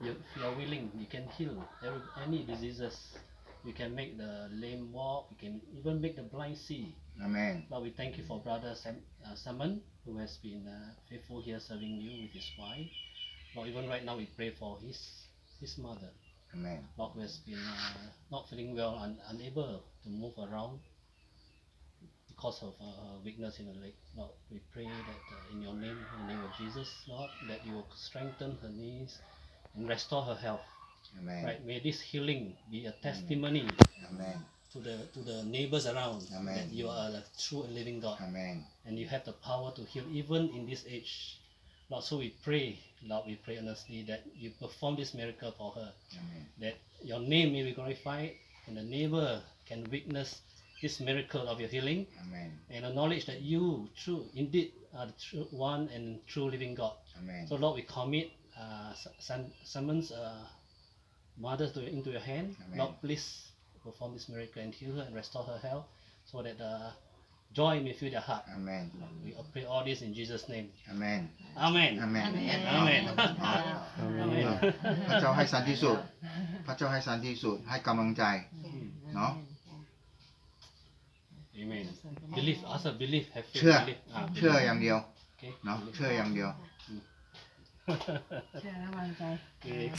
you, if you are willing, you can heal every, any diseases. You can make the lame walk. You can even make the blind see. Amen. Lord, we thank you for brother Sam, uh, Simon, who has been uh, faithful here serving you with his wife. Lord, even right now we pray for his his mother. Amen. Lord, who has been uh, not feeling well and unable to move around because of uh, weakness in the leg. Lord, we pray that uh, in your name, in the name of Jesus, Lord, that you will strengthen her knees and restore her health. Amen. Right? May this healing be a mm. testimony Amen. to the to the neighbors around Amen. that you are a true and living God Amen. and you have the power to heal even in this age. Lord, so we pray, Lord, we pray earnestly that you perform this miracle for her, Amen. that your name may be glorified and the neighbor can witness this miracle of your healing Amen. and acknowledge that you, true, indeed, are the true one and true living God. Amen. So, Lord, we commit uh, Sa- San- Simon's uh, mother to, into your hand. Amen. Lord, please perform this miracle and heal her and restore her health so that uh, joy may fill their heart. Amen. We pray all this in Jesus' name. Amen. Amen. Amen. Amen. เอา Amen. พระเจ้าให้สันติสุข พระเจ้าให้สันติสุข ให้กำลังใจ เนาะ Amen. Believe, also believe, have faith. เชื่อ believe. Ah, เชื่อ believe. อย่างเดียว Okay. เนาะ believe. เชื่ออย่างเดียว เชื่อแล้ววางใจะ